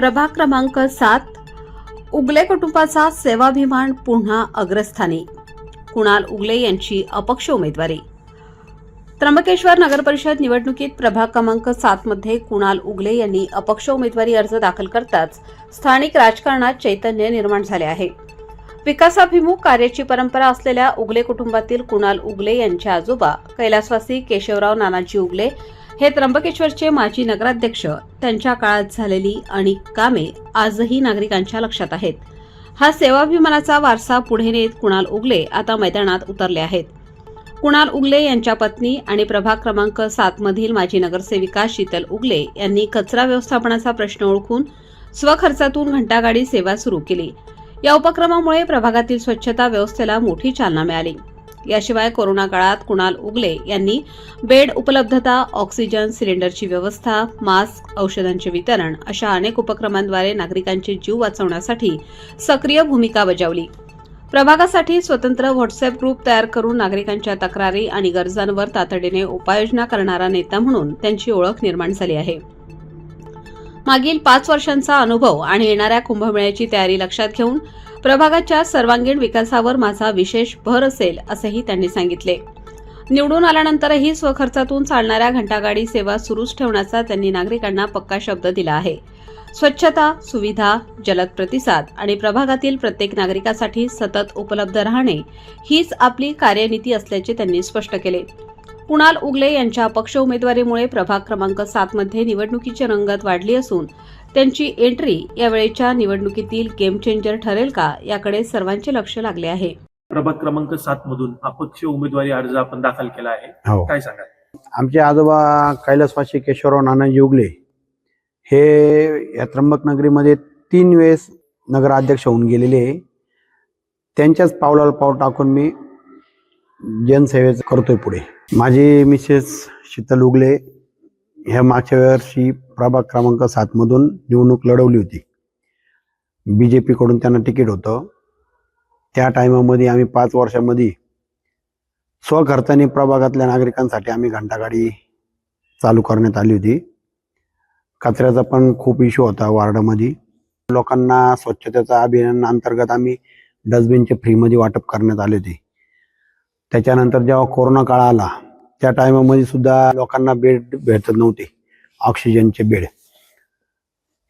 प्रभाग क्रमांक सात उगले कुटुंबाचा सेवाभिमान पुन्हा अग्रस्थानी. कुणाल उगले यांची अपक्ष उमेदवारी. त्र्यंबकेश्वर नगरपरिषद निवडणुकीत प्रभाग क्रमांक सातमध्ये कुणाल उगले यांनी अपक्ष उमेदवारी अर्ज दाखल करताच स्थानिक राजकारणात चैतन्य निर्माण झाले आहे. विकासाभिमुख कार्याची परंपरा असलेल्या उगले कुटुंबातील कुणाल उगले यांचे आजोबा कैलासवासी केशवराव नानाजी उगले हे त्र्यंबकेश्वरचे माजी नगराध्यक्ष त्यांच्या काळात झालेली अनेक कामे आजही नागरिकांच्या लक्षात आहेत. हा सेवाभिमानाचा वारसा पुढे नेत कुणाल उगले आता मैदानात उतरले आहेत. कुणाल उगले यांच्या पत्नी आणि प्रभाग क्रमांक सात मधील माजी नगरसेविका शीतल उगले यांनी कचरा व्यवस्थापनाचा प्रश्न ओळखून स्वखर्चातून घंटागाडी सेवा सुरू केली. या उपक्रमामुळे प्रभागातील स्वच्छता व्यवस्थेला मोठी चालना मिळाली. याशिवाय कोरोना काळात कुणाल उगले यांनी बेड उपलब्धता ऑक्सिजन सिलेंडरची व्यवस्था मास्क औषधांचे वितरण अशा अनेक उपक्रमांद्वारे नागरिकांचे जीव वाचवण्यासाठी सक्रिय भूमिका बजावली. प्रभागासाठी स्वतंत्र व्हॉट्सअप ग्रुप तयार करून नागरिकांच्या तक्रारी आणि गरजांवर तातडीने उपाययोजना करणारा नेता म्हणून त्यांची ओळख निर्माण झाली आहे. मागील पाच वर्षांचा अनुभव आणि येणाऱ्या कुंभमेळ्याची तयारी लक्षात घेऊन प्रभागाच्या सर्वांगीण विकासावर माझा विशेष भर असेल असंही त्यांनी सांगितले. निवडून आल्यानंतरही स्वखर्चातून चालणाऱ्या घंटागाडी सेवा सुरूच ठेवण्याचा त्यांनी नागरिकांना पक्का शब्द दिला आहे. स्वच्छता सुविधा जलद प्रतिसाद आणि प्रभागातील प्रत्येक नागरिकासाठी सतत उपलब्ध राहणे हीच आपली कार्यनीती असल्याचे त्यांनी स्पष्ट केले. कुणाल उगले यांच्या अपक्ष उमेदवारीमुळे प्रभाग क्रमांक सात मध्ये निवडणुकीची रंगत वाढली असून त्यांची एंट्री यावेळेच्या निवडणुकीतील गेम चेंजर ठरेल का याकडे सर्वांचे लक्ष लागले आहे. प्रभाग क्रमांक सात मधून अपक्ष उमेदवारी अर्ज आपण दाखल केला आहे. हो. काय सांगा आमचे आजोबा कैलासवासी केशवराव नानाजी उगले हे या त्र्यंबक नगरीमध्ये तीन वेळेस नगराध्यक्ष होऊन गेलेले आहे. त्यांच्याच पावलाला पाव टाकून मी जनसेवेचं करतोय पुढे. माझे मिसेस शीतल उगले ह्या मागच्या वर्षी प्रभाग क्रमांक सातमधून निवडणूक लढवली होती. बी जे पीकडून त्यांना तिकीट होतं. त्या टायमामध्ये आम्ही पाच वर्षामध्ये स्वखर्चाने प्रभागातल्या नागरिकांसाठी आम्ही घंटागाडी चालू करण्यात आली होती. कचऱ्याचा पण खूप इश्यू होता वार्डामध्ये. लोकांना स्वच्छतेचा अभियाना अंतर्गत आम्ही डस्टबिनचे फ्रीमध्ये वाटप करण्यात आले होते. त्याच्यानंतर जेव्हा कोरोना काळ आला त्या टायमामध्ये सुद्धा लोकांना बेड भेटत नव्हते ऑक्सिजनचे बेड.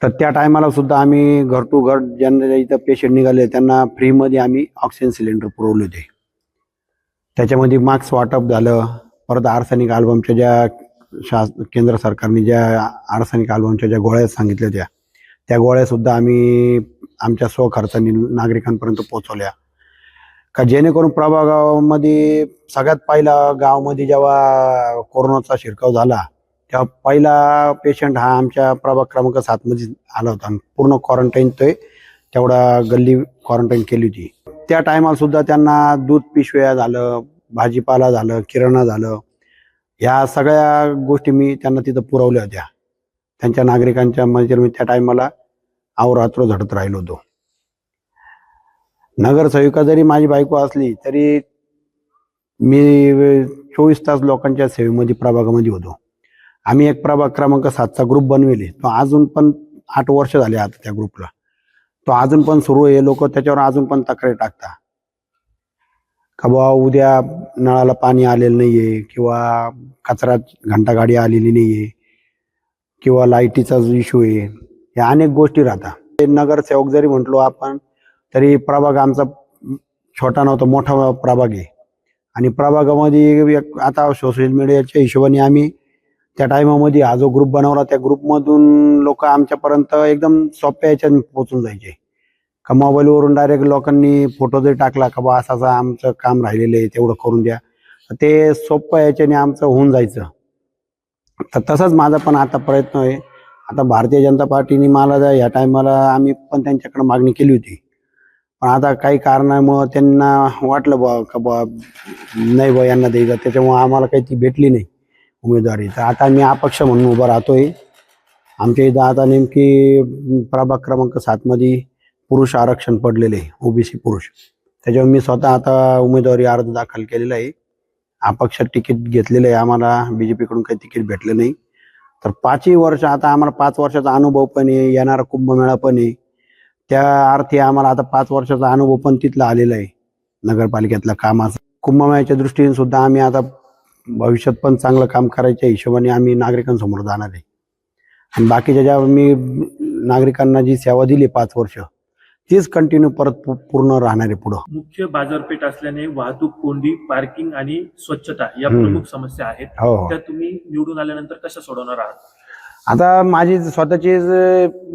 तर त्या टायमाला सुद्धा आम्ही घर टू घर ज्यांना इथं पेशंट निघाले त्यांना फ्रीमध्ये आम्ही ऑक्सिजन सिलेंडर पुरवले होते. त्याच्यामध्ये मास्क वाटप झालं परत आर्सनिक अल्बमच्या ज्या शास केंद्र सरकारने ज्या आर्सनिक अल्बमच्या ज्या गोळ्या सांगितल्या त्या त्या गोळ्यासुद्धा आम्ही आमच्या स्वखर्चाने नागरिकांपर्यंत पोहोचवल्या. का जेणेकरून प्रभागामध्ये सगळ्यात पहिला गावामध्ये जेव्हा कोरोनाचा शिरकाव झाला तेव्हा पहिला पेशंट हा आमच्या प्रभाग क्रमांक सातमध्ये आला होता पूर्ण क्वारंटाईन ते तेवढा गल्ली क्वारंटाईन केली होती. त्या टायमाला सुद्धा त्यांना दूध पिशव्या झालं भाजीपाला झालं किराणा झालं. ह्या सगळ्या गोष्टी मी त्यांना तिथं पुरवल्या होत्या. त्यांच्या नागरिकांच्या म्हणजे मी त्या टायमाला आवरात्र झडत राहिलो होतो. नगरसेविका जरी माझी बायको असली तरी मी चोवीस तास लोकांच्या सेवेमध्ये प्रभागामध्ये होतो. आम्ही एक प्रभाग क्रमांक सातचा ग्रुप बनविले. तो अजून पण आठ वर्ष झाले आता त्या ग्रुपला तो अजून पण सुरू आहे. लोक त्याच्यावर अजून पण तक्रारी टाकतात. का बा उद्या नळाला पाणी आलेलं नाहीये किंवा कचरा घंटा गाडी आलेली नाहीये किंवा लाईटीचा इश्यू आहे. या अनेक गोष्टी राहतात. नगरसेवक जरी म्हटलो आपण तरी प्रभाग आमचा छोटा नव्हता मोठा प्रभाग आहे. आणि प्रभागामध्ये एक- आता सोशल मीडियाच्या हिशोबाने आम्ही त्या टायमामध्ये हा जो ग्रुप बनवला त्या ग्रुपमधून लोक आमच्यापर्यंत एकदम सोप्या याच्याने पोचून जायचे. का मोबाईलवरून डायरेक्ट लोकांनी फोटो जरी टाकला का बा असं असं आमचं काम राहिलेलं आहे तेवढं करून द्या. ते सोप्या याच्याने आमचं होऊन जायचं. तर तसाच माझा पण आता प्रयत्न आहे. आता भारतीय जनता पार्टीने मला ज्या- या टायमाला आम्ही पण त्यांच्याकडे मागणी केली होती. पण आता काही कारणामुळं त्यांना वाटलं बा का बा नाही बा यांना द्यायचं. त्याच्यामुळं आम्हाला काही ती भेटली नाही उमेदवारी. तर आता मी अपक्ष म्हणून उभा राहतोय. आमच्या इथं आता नेमकी प्रभाग क्रमांक सातमध्ये पुरुष आरक्षण पडलेले आहे ओबीसी पुरुष. त्याच्यावर मी स्वतः आता उमेदवारी अर्ज दाखल केलेला आहे. अपक्ष तिकीट घेतलेलं आहे आम्हाला. बीजेपीकडून काही तिकीट भेटलं नाही. तर पाचही वर्ष आता आम्हाला पाच वर्षाचा अनुभव पण आहे येणारा कुंभमेळा पण आहे. त्या अर्थी आम्हाला आता पाच वर्षाचा अनुभव पण तिथला आलेला आहे. नगरपालिकेतल्या कामाचा. कुंभमेळ्याच्या दृष्टीने सुद्धा आम्ही आता भविष्यात पण चांगलं काम करायच्या हिशोबाने आम्ही नागरिकांसमोर जाणार आहे. आणि बाकीच्या ज्या मी नागरिकांना जी सेवा दिली पाच वर्ष तीच कंटिन्यू परत पूर्ण राहणार आहे पुढं. मुख्य बाजारपेठ असल्याने वाहतूक कोंडी पार्किंग आणि स्वच्छता या. प्रमुख समस्या आहेत. हो हो. त्या तुम्ही निवडून आल्यानंतर कशा सोडवणार आहात? आता माझी स्वतःची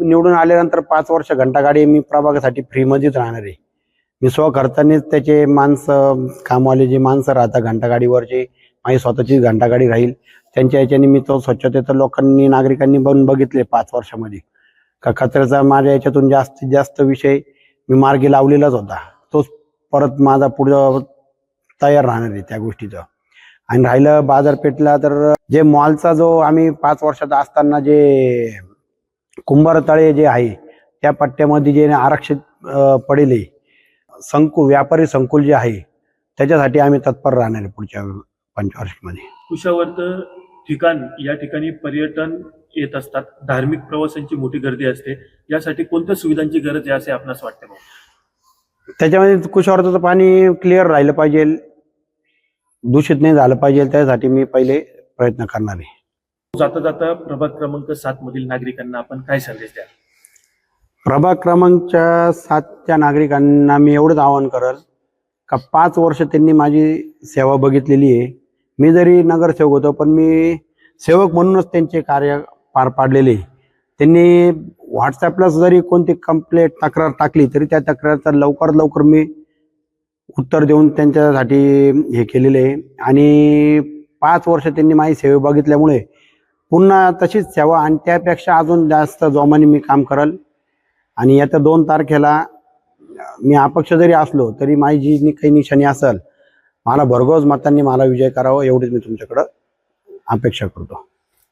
निवडून आल्यानंतर पाच वर्ष घंटागाडी मी प्रभागासाठी फ्रीमध्येच राहणार आहे. मी स्वखर्चानेच त्याचे माणसं कामवाले जे माणसं राहतात घंटागाडीवरचे माझी स्वतःची घंटागाडी राहील. त्यांच्या याच्याने मी तो स्वच्छतेचं लोकांनी नागरिकांनी बनून बघितले पाच वर्षामध्ये. का कचऱ्याचा माझ्या याच्यातून जास्तीत जास्त विषय मी मार्गी लावलेलाच होता. तोच परत माझा पुढं तयार राहणार आहे त्या गोष्टीचं. आणि राहिलं बाजारपेठला तर जे मॉलचा जो आम्ही पाच वर्षात असताना जे कुंभार तळे जे आहे त्या पट्ट्यामध्ये जे आरक्षित पडेल संकुल व्यापारी संकुल जे आहे त्याच्यासाठी आम्ही तत्पर राहणार आहे पुढच्या पंचवार्षिकमध्ये. कुशावर्त ठिकाण या ठिकाणी पर्यटन येत असतात. धार्मिक प्रवासांची मोठी गर्दी असते. यासाठी कोणत्या सुविधांची गरज आहे असे आपणास वाटते? त्याच्यामध्ये कुशावरचं पाणी क्लिअर राहिलं पाहिजे. दूषित नाही झालं पाहिजे त्यासाठी मी पहिले प्रयत्न करणार आहे. जाता जाता प्रभाग क्रमांक सात मधील नागरिकांना आपण काय संदेश द्या प्रभाग क्रमांकच्या सातच्या नागरिकांना मी एवढंच आवाहन करल का पाच वर्ष त्यांनी माझी सेवा बघितलेली आहे. मी जरी नगरसेवक होतो पण मी सेवक म्हणूनच त्यांचे कार्य पार पाडलेले. त्यांनी व्हॉट्सॲपला जरी कोणती कंप्लेंट तक्रार टाकली तरी त्या तक्रारचा लवकरात लवकर मी उत्तर देऊन त्यांच्यासाठी हे केलेले आहे. आणि पाच वर्ष त्यांनी माझी सेवा बघितल्यामुळे पुन्हा तशीच सेवा आणि त्यापेक्षा अजून जास्त जोमाने मी काम करल. आणि येत्या दोन तारखेला मी अपक्ष जरी असलो तरी माझी जी काही निशाणी असेल मला भरघोस मतांनी मला विजय करावा एवढीच मी तुमच्याकडं अपेक्षा करतो.